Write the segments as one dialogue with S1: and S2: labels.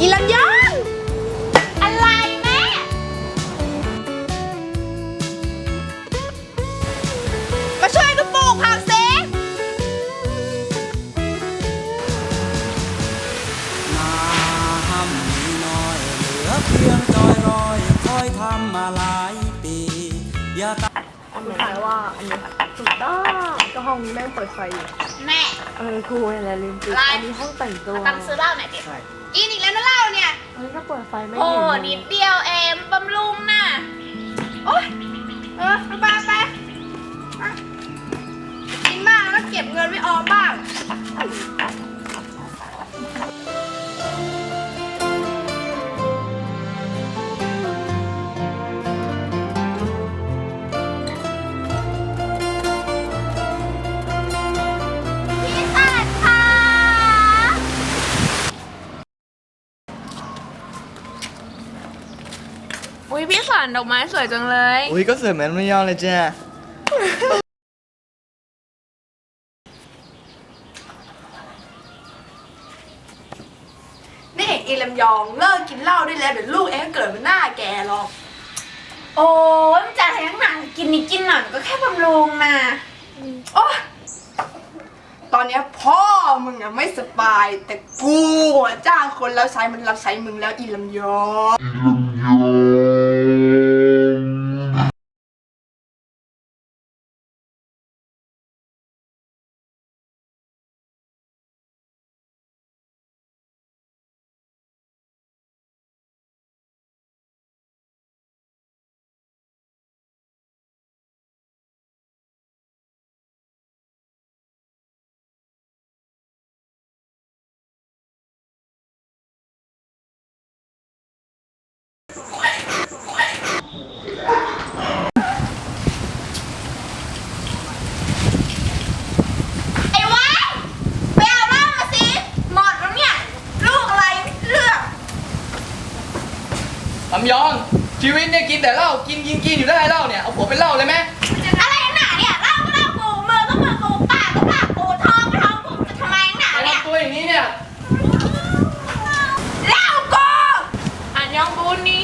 S1: อีลำยอง
S2: อะไรแม่
S1: มาช่วยกันปลูกผักเซ
S3: นาห้ำน้อยเหลือเพียงจอยรอยคอยทำมาหลายปี อย่าตา
S4: อันนี้แปลว่าอันนี้ถูกต้องก็ห้องนี้แม่งเปิดไฟอยู่
S2: แม่
S4: เออครูอะไรลืมปิด
S2: อะไร
S4: อันนี้ห้องแต่งตัว
S2: ตังค์ซื้อเหล้าหน่อยดิกินอีกแล้วนะเหล้าเนี่ย
S4: เฮ้ยถ้าเปิดไฟไม่
S2: โอ้
S4: เห็นเลย
S2: นิดเดียวเองบำรุงน่ะ โอ๊ย
S1: เออไปไปอะกินมากแล้วเก็บเงินไว้ออมบ้าง
S4: อุ้ยพี่สันดอกไม้สวยจังเลย
S5: อุ้ยก็สวยเหมือนไม่ยอมเลยจ้ะ
S1: นี่อีลำยองเลิกกินเหล้าได้แล้วเดี๋ยวลูกเองก็เกิดเป็นหน้าแกหรอก
S2: โอ้ยมันจะแทงหนังกินนิดกินหน่อยมันก็แค่บำรุงน่ะ
S1: โอ๊ยตอนเนี้ยพ่อมึงอะไม่สบาย แต่กูอะจ้างคนแล้วใช้มันรับใช้มึงแล้วอีลำยอง
S2: ไอ้วะไปเอาเหล้ามาสิ หมดแล้วเนี่ย ลูกอะไรเลือก
S5: ลำยอง ชีวิตเนี่ยกินแต่เหล้ากินกินกินอยู่ได้เหล้าเนี่ยเอาผัวเป็นเหล้าเลยไหม
S2: อะไรหนาเนี่ยเหล้าก็เหล้ากูมือก็มือกูปากก็ปากกูท้องก็ท้องกูจะทำไมหนา
S5: แต่
S2: เนี่ย
S5: ทำตัวอย่างนี้เนี่ย
S2: เหล้ากู
S4: อันยองบุญนี่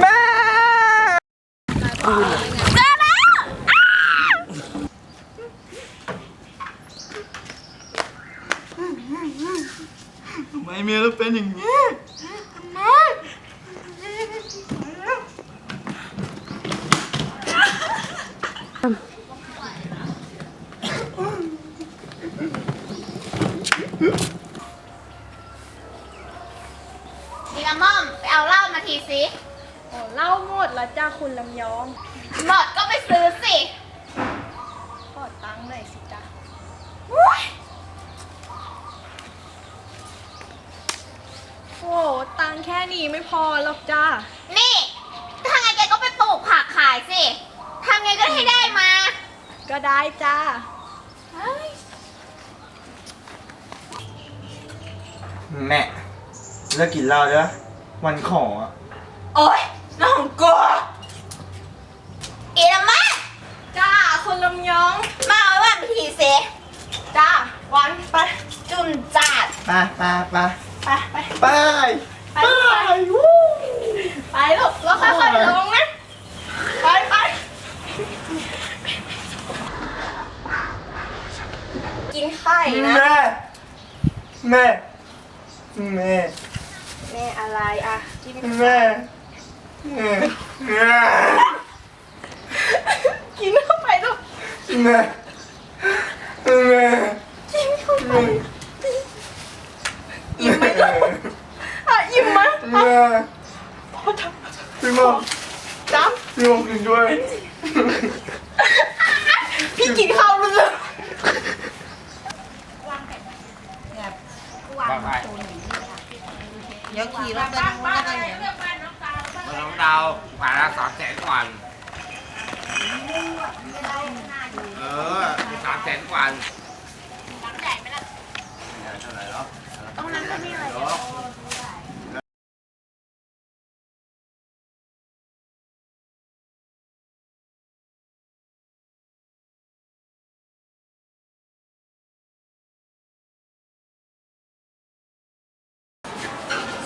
S5: แม่
S2: เจอแล้ว
S5: ทำไมเมียเราเป็นอย่างนี้
S2: นี่ละม่อม ไปเอาเหล้ามาทีสิ
S4: โอ้เล่าหมดแล้วจ้าคุณลำยอง
S2: หมดก็ไปซื้อสิ
S4: ขอตังค์หน่อยสิจ้า
S2: อุ๊ย
S4: โอ้ตังค์แค่นี้ไม่พอหรอกจ้า
S2: นี่ ถ้าไงแกก็ไปปลูกผักขายสิทำไงก็ให้ได้มา
S4: ก็ได้จ้า
S5: แม่เลิกกินเหล้าเด้อวันขออะ
S2: โอ๊ยน้องกลัวอีละแม่
S4: จ้าคุณลำยอง
S2: มาเอาไว้วันทีสิ
S4: จ้าวันไป
S2: จุนจัด
S5: ไปไปไป
S4: ไปไป
S5: ไป
S4: ไปไปไปลูกแล้วค่อยๆลงนะ ไปไป
S1: กินไข่
S5: แม่
S1: นะ
S5: แม่ แม่
S1: แม่อะไรอะกิน
S5: แม่ แม่ แม่
S1: กินเข้าไปลูก
S5: แม่ แม่
S1: กินเข้าไป อิ่มไหมลูกอะอิ่มไหม
S5: แม่
S1: พอทำ
S5: พี่มอง
S1: จ้า
S5: พี่มองกินด้วย
S1: พี่กินข้าวเรือ
S6: น้องดาวผ่านละสามแสนก่อนเออสามแสนก่อนเท่าไหร่แล้ว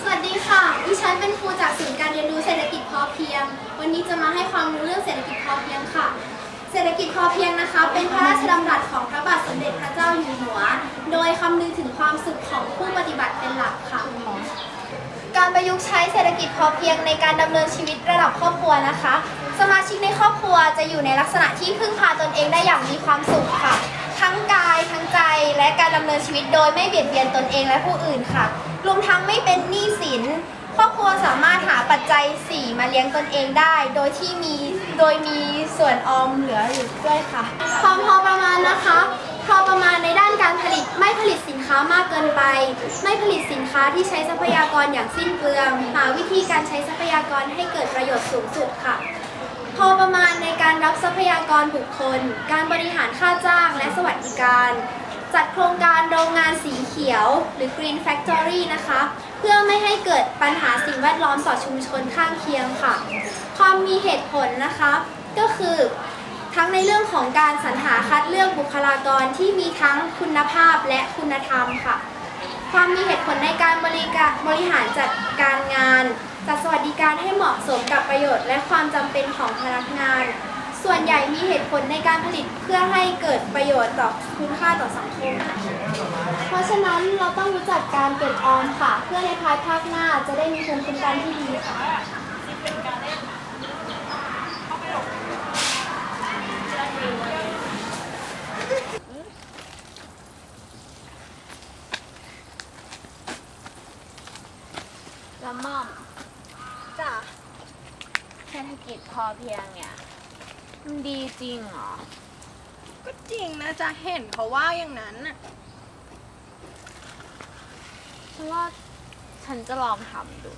S2: สวัสดีค่ะ
S6: ดิฉัน
S7: เป็นครูจากศูนย์การเรียนรู้เศรษฐกิจพอเพียง วันนี้จะมาให้ความรู้เรื่องเศรษฐกิจพอเพียงค่ะ เศรษฐกิจพอเพียงนะคะ เป็นพระราชดำรัสของพระบาทสมเด็จพระเจ้าอยู่หัว โดยคำนึงถึงความสุขของผู้ปฏิบัติเป็นหลักค่ะ การประยุกต์ใช้เศรษฐกิจพอเพียงในการดำเนินชีวิตระดับครอบครัวนะคะ สมาชิกในครอบครัวจะอยู่ในลักษณะที่พึ่งพาตนเองได้อย่างมีความสุขค่ะ ทั้งกายทั้งใจและการดำเนินชีวิตโดยไม่เบียดเบียนตนเองและผู้อื่นค่ะ รวมทั้งไม่เป็นหนี้สิน จจัย 4 มาเลี้ยงตนเองได้ โดยที่มีโดยมีส่วนออมเหลืออยู่ด้วยค่ะความพอประมาณนะคะพอประมาณในด้านการผลิตไม่ผลิตสินค้ามากเกินไป ไม่ผลิตสินค้าที่ใช้ทรัพยากรอย่างสิ้นเปลืองหาวิธีการใช้ทรัพยากรให้เกิดประโยชน์สูงสุดค่ะ พอประมาณในการรับทรัพยากรบุคคล การบริหารค่าจ้างและสวัสดิการ จัดโครงการโรงงานสีเขียว หรือ Green Factory นะคะ พื่อไม่ให้เกิดปัญหาสิ่งแวดล้อมต่อชุมชนข้างเคียงค่ะ ความมีเหตุผลนะคะก็คือทั้งในเรื่องของการสรรหาคัดเลือกบุคลากรที่มีทั้งคุณภาพและคุณธรรมค่ะ ความมีเหตุผลในการบริการบริหารจัดการงาน จัดสวัสดิการให้เหมาะสมกับประโยชน์และความจำเป็นของพนักงาน ส่วนใหญ่มีเหตุผลในการผลิตเพื่อให้เกิดประโยชน์ต่อคุณค่าต่อสังคมะฉะนั้นเราต้องรู้จักการเก็บออมค่ะ เพื่อในภายภาคหน้าจะได้มีภูมิคุ้มกันที่ดีค่ะ
S2: ละม่อมจ้ะเศรษฐกิจพอเพียงเนี่ย มันดีจริงเหรอ
S4: ก็จริงนะจ๊ะเห็นเขาว่าอย่างนั้นน่ะ
S2: ฉันว่าฉันจะลองทำดู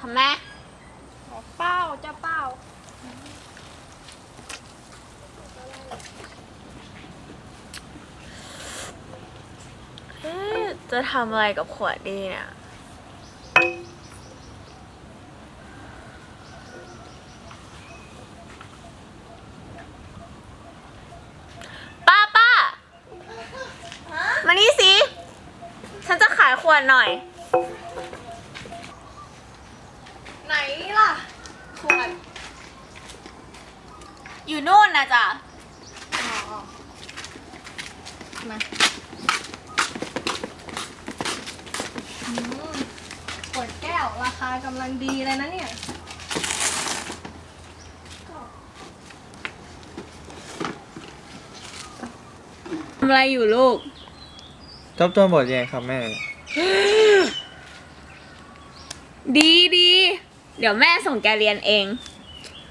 S2: ทำไหม
S4: เป้าจะเป้า
S2: เอ๊ะจะทำอะไรกับขวดดีเนี่ย ป้าป้า มานี่สิ ฉันจะขายข วดหน่อย
S4: ไหนล่ะขวด
S2: อยู่นู่นนะจ๊ะ
S4: ขวดแก้วราคากำลังดีเลยนะเนี่ย
S2: ทำอะไรอยู่ลูก
S5: ทบทวนบทเรียนครับแม่
S2: ดีดี เดี๋ยวแม่ส่งแกเรียนเอง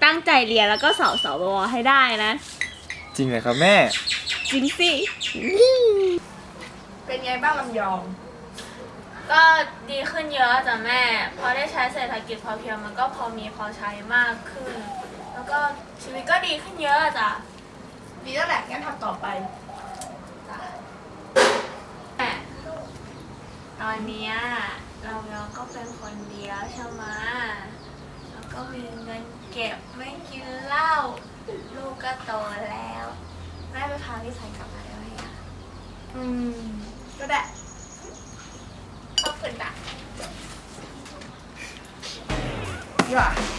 S2: ตั้งใจเรียนแล้วก็สอบสอบวให้ได้นะ
S5: จริงเลยครับแม่
S2: จริงสิ
S1: เป็นไงบ้างลำยอง
S2: ก็ดีขึ้นเยอะจ้ะแม่ พอได้ใช้เศรษฐกิจพอเพียงมันก็พอมีพอใช้มากขึ้น แล้วก็ชีวิตก็ดีขึ้นเยอะจ้ะ
S1: ดีแล้วแหละงั้นทำต่อไป
S2: แม่ ตอนเนี้ยเราเราก็เป็นคนเดียวใช่ไหมแล้วก็มีเงินเก็บไม่กินเหล้าลูกก็โตแล้วแม่ไปพาพี่สายกลับมาได้ไหมอะ
S1: อืม ก็ได้
S2: ขอบคุณจ้ะ
S1: ย่าย่า